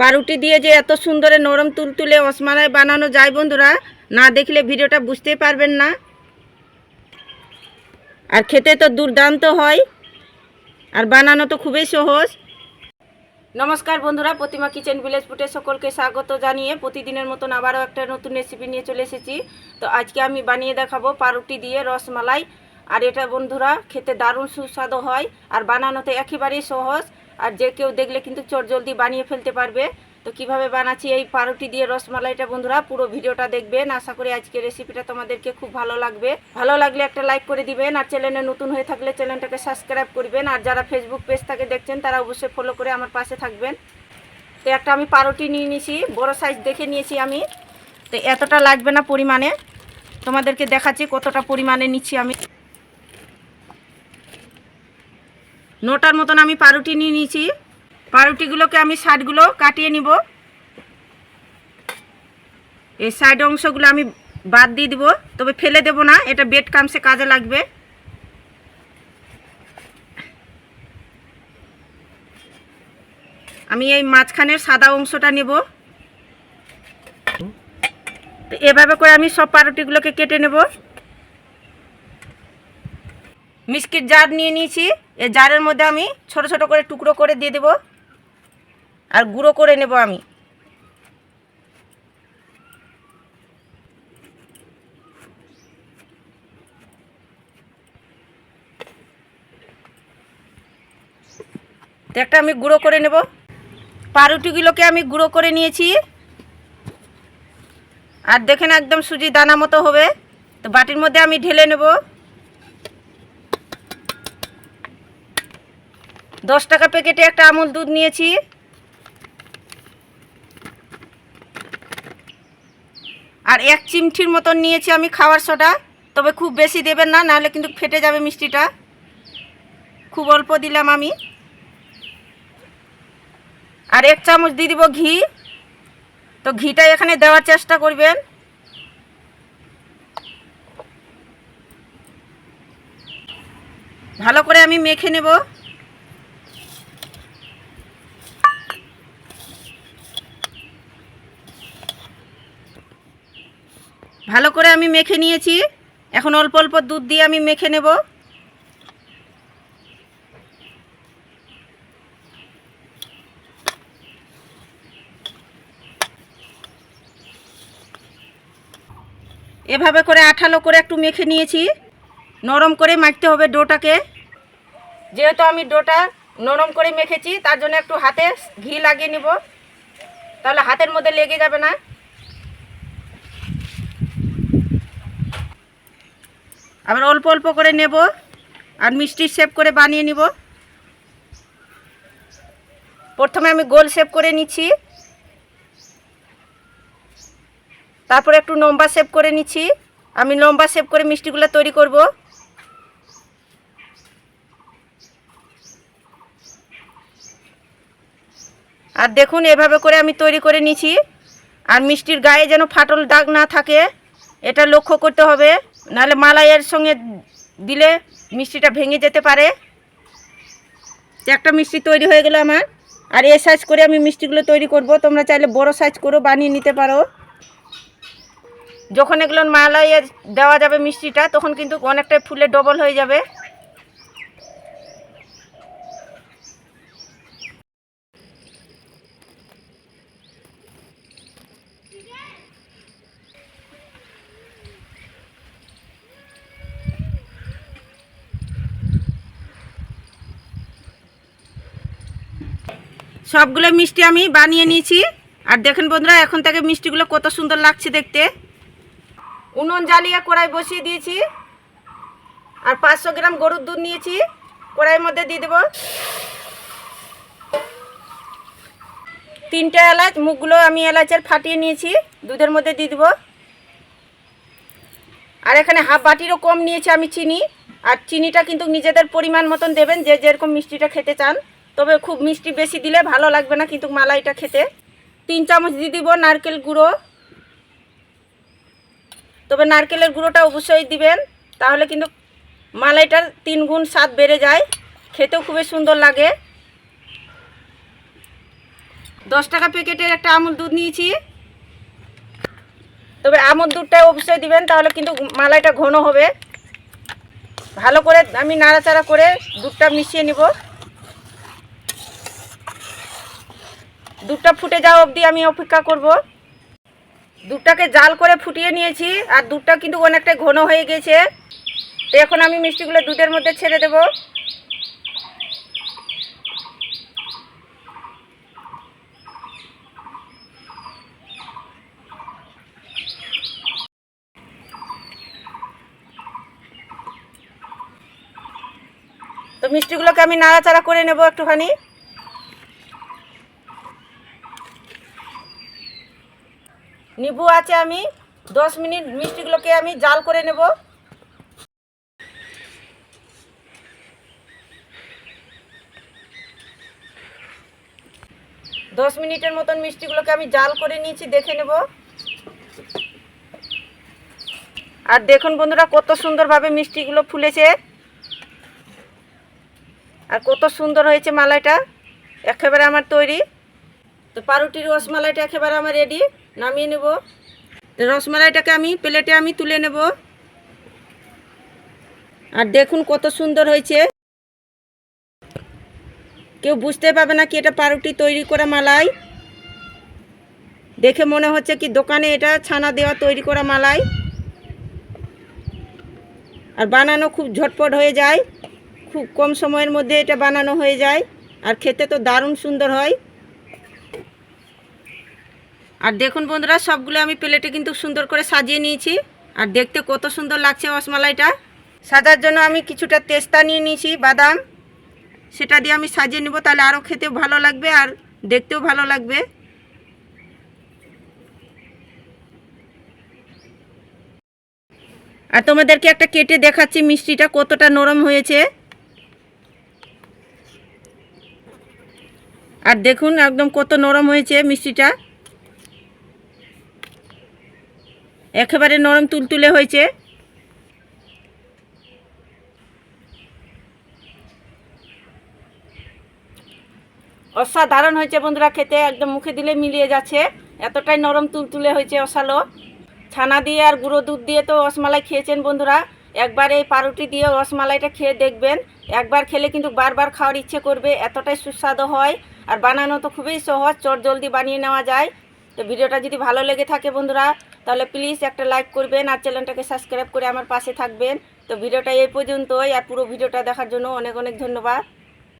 পাউরুটি দিয়ে যে এত সুন্দরে নরম তুলতুলে রসমালাই বানানো যায় বন্ধুরা, না দেখলে ভিডিওটা বুঝতেই পারবেন না। আর খেতে তো দুর্দান্ত হয়, আর বানানো তো খুবই সহজ। নমস্কার বন্ধুরা, প্রতিমা কিচেন ভিলেজ ফুটে সকলকে স্বাগত জানিয়ে প্রতিদিনের মতন আবারও একটা নতুন রেসিপি নিয়ে চলে এসেছি। তো আজকে আমি বানিয়ে দেখাবো পাউরুটি দিয়ে রসমালাই। আর এটা বন্ধুরা, খেতে দারুণ সুস্বাদু হয়, আর বানানোতে একেবারেই সহজ। আর যে কেউ দেখলে কিন্তু চট জলদি বানিয়ে ফেলতে পারবে। তো কীভাবে বানাচ্ছি এই পাউরুটি দিয়ে রসমালাইটা বন্ধুরা, পুরো ভিডিওটা দেখবেন। আশা করি আজকে রেসিপিটা তোমাদেরকে খুব ভালো লাগবে। ভালো লাগলে একটা লাইক করে দিবেন। আর চ্যানেলে নতুন হয়ে থাকলে চ্যানেলটাকে সাবস্ক্রাইব করবেন। আর যারা ফেসবুক পেজ থেকে দেখছেন, তারা অবশ্যই ফলো করে আমার পাশে থাকবেন। তো একটা আমি পাউরুটি নিয়ে নিয়েছি, বড় সাইজ দেখে নিয়েছি আমি। তো এতটা লাগবে না পরিমাণে। তোমাদেরকে দেখাচ্ছি কতটা পরিমাণে নিচ্ছি আমি। নটার মতন আমি পাউরুটি নিয়ে নিয়েছি। পাউরুটিগুলোকে আমি সাইডগুলো কাটিয়ে নিব। এই সাইড অংশগুলো আমি বাদ দিয়ে দিব, তবে ফেলে দেব না, এটা বেড কামসে কাজে লাগবে। আমি এই মাঝখানের সাদা অংশটা নেব। তো এভাবে করে আমি সব পাউরুটিগুলোকে কেটে নেব। মিষ্টির জার নিয়ে নিয়েছি। এই জারের মধ্যে আমি ছোট ছোট করে টুকরো করে দিয়ে দেব। আর গুঁড়ো করে নেব আমি। একটা আমি গুঁড়ো করে নেব। পাউরুটিগুলোকে আমি গুঁড়ো করে নিয়েছি। আর দেখেন একদম সুজি দানা মতো হবে। তো বাটির মধ্যে আমি ঢেলে নেব। দশ টাকা প্যাকেটে একটা আমুল দুধ নিয়েছি। আর এক চিমঠির মতন নিয়েছি আমি খাওয়ার সোডা। তবে খুব বেশি দেবেন না, নাহলে কিন্তু ফেটে যাবে মিষ্টিটা। খুব অল্প দিলাম আমি। আর এক চামচ দিয়ে দিব ঘি। তো ঘিটা এখানে দেওয়ার চেষ্টা করবেন। ভালো করে আমি মেখে নেব। ভালো করে আমি মেখে নিয়েছি। এখন অল্প অল্প দুধ দিয়ে আমি মেখে নেব। এভাবে করে আঠালো করে একটু মেখে নিয়েছি। নরম করে মাখতে হবে ডোটাকে। যেহেতু আমি ডোটা নরম করে মেখেছি, তার জন্য একটু হাতে ঘি লাগিয়ে নিব। তাহলে হাতের মধ্যে লেগে যাবে না। আবার অল্প অল্প করে নেব আর মিষ্টির শেপ করে বানিয়ে নিব। প্রথমে আমি গোল শেপ করে নিচ্ছি। তারপরে একটু লম্বা শেপ করে নিচ্ছি। আমি লম্বা শেপ করে মিষ্টিগুলো তৈরি করব। আর দেখুন, এভাবে করে আমি তৈরি করে নিচ্ছি। আর মিষ্টির গায়ে যেন ফাটল দাগ না থাকে, এটা লক্ষ্য করতে হবে। নাহলে মালাইয়ের সঙ্গে দিলে মিষ্টিটা ভেঙে যেতে পারে। একটা মিষ্টি তৈরি হয়ে গেল আমার। আর এ সাইজ করে আমি মিষ্টিগুলো তৈরি করব। তোমরা চাইলে বড় সাইজ করেও বানিয়ে নিতে পারো। যখন এগুলো মালাইয়ের দেওয়া যাবে মিষ্টিটা, তখন কিন্তু অনেকটাই ফুলে ডবল হয়ে যাবে। সবগুলো মিষ্টি আমি বানিয়ে নিয়েছি। আর দেখেন বন্ধুরা, এখন থেকে মিষ্টিগুলো কত সুন্দর লাগছে দেখতে। উনুন জ্বালিয়ে কড়াই বসিয়ে দিয়েছি। আর পাঁচশো গ্রাম গরুর দুধ নিয়েছি। কড়াইয়ের মধ্যে দিয়ে দেবো। তিনটে এলাচ, মুখগুলো আমি এলাচের ফাটিয়ে নিয়েছি। দুধের মধ্যে দিয়ে দেবো। আর এখানে হাফ বাটিরও কম নিয়েছি আমি চিনি। আর চিনিটা কিন্তু নিজেদের পরিমাণ মতন দেবেন, যে যেরকম মিষ্টিটা খেতে চান। তবে খুব মিষ্টি বেশি দিলে ভালো লাগবে না কিন্তু মালাইটা খেতে। তিন চামচ দিয়ে দিব নারকেল গুঁড়ো। তবে নারকেলের গুঁড়োটা অবশ্যই দিবেন, তাহলে কিন্তু মালাইটার তিন গুণ স্বাদ বেড়ে যায়। খেতেও খুবই সুন্দর লাগে। দশ টাকা প্যাকেটের একটা আমুল দুধ নিয়েছি। তবে আমুল দুধটা অবশ্যই দিবেন, তাহলে কিন্তু মালাইটা ঘন হবে। ভালো করে আমি নাড়াচাড়া করে দুধটা মিশিয়ে নিব। দুধটা ফুটে যাওয়া অবধি আমি অপেক্ষা করব। দুধটাকে জাল করে ফুটিয়ে নিয়েছি, আর দুধটা কিন্তু অনেকটা ঘন হয়ে গেছে। তো এখন আমি মিষ্টিগুলো দুধের মধ্যে ছেড়ে দেব। তো মিষ্টিগুলোকে আমি নাড়াচাড়া করে নেব একটুখানি। নিবু আছে আমি। দশ মিনিট মিষ্টিগুলোকে আমি জাল করে নেব। দশ মিনিটের মতন মিষ্টিগুলোকে আমি জাল করে নিয়েছি, দেখে নেব। আর দেখুন বন্ধুরা, কত সুন্দরভাবে মিষ্টিগুলো ফুলেছে। আর কত সুন্দর হয়েছে মালাইটা। একেবারে আমার তৈরি। তো পাউরুটির রসমালাইটা একেবারে আমার রেডি নামিয়ে নেব। রসমালাইটাকে আমি প্লেটে আমি তুলে নেব। আর দেখুন কত সুন্দর হয়েছে। কেউ বুঝতে পারবে না কি এটা পাউরুটি তৈরি করা মালাই। দেখে মনে হচ্ছে কি দোকানে এটা ছানা দেওয়া তৈরি করা মালাই। আর বানানো খুব ঝটপট হয়ে যায়। খুব কম সময়ের মধ্যে এটা বানানো হয়ে যায়। আর খেতে তো দারুণ সুন্দর হয়। আর দেখুন বন্ধুরা, সবগুলো আমি প্লেটে কিন্তু সুন্দর করে সাজিয়ে নিয়েছি। আর দেখতে কত সুন্দর লাগছে রসমালাইটা। সাজার জন্য আমি কিছুটা তেস্তা নিয়ে নিয়েছি, বাদাম। সেটা দিয়ে আমি সাজিয়ে নেব, তাহলে আরও খেতে ভালো লাগবে আর দেখতেও ভালো লাগবে। আর তোমাদেরকে একটা কেটে দেখাচ্ছি, মিষ্টিটা কতটা নরম হয়েছে। আর দেখুন একদম কত নরম হয়েছে মিষ্টিটা। একেবারে নরম তুলতুলে হয়েছে। অসাধারণ হয়েছে বন্ধুরা খেতে, একদম মুখে দিলে মিলিয়ে যাচ্ছে। এতটাই নরম তুলতুলে হয়েছে অসালো ছানা দিয়ে আর গুঁড়ো দুধ দিয়ে তো রসমালাই খেয়েছেন বন্ধুরা। একবার এই পাউরুটি দিয়ে রসমালাইটা খেয়ে দেখবেন। একবার খেলে কিন্তু বারবার খাওয়ার ইচ্ছে করবে, এতটাই সুস্বাদু হয়। আর বানানো তো খুবই সহজ চট জলদি বানিয়ে নেওয়া যায়। তো ভিডিওটা যদি ভালো লেগে থাকে বন্ধুরা তাহলে প্লিজ একটা লাইক করবেন আর চ্যানেলটাকে সাবস্ক্রাইব করে আমার পাশে থাকবেন। তো ভিডিওটা এই পর্যন্তই, আর পুরো ভিডিওটা দেখার জন্য অনেক অনেক ধন্যবাদ।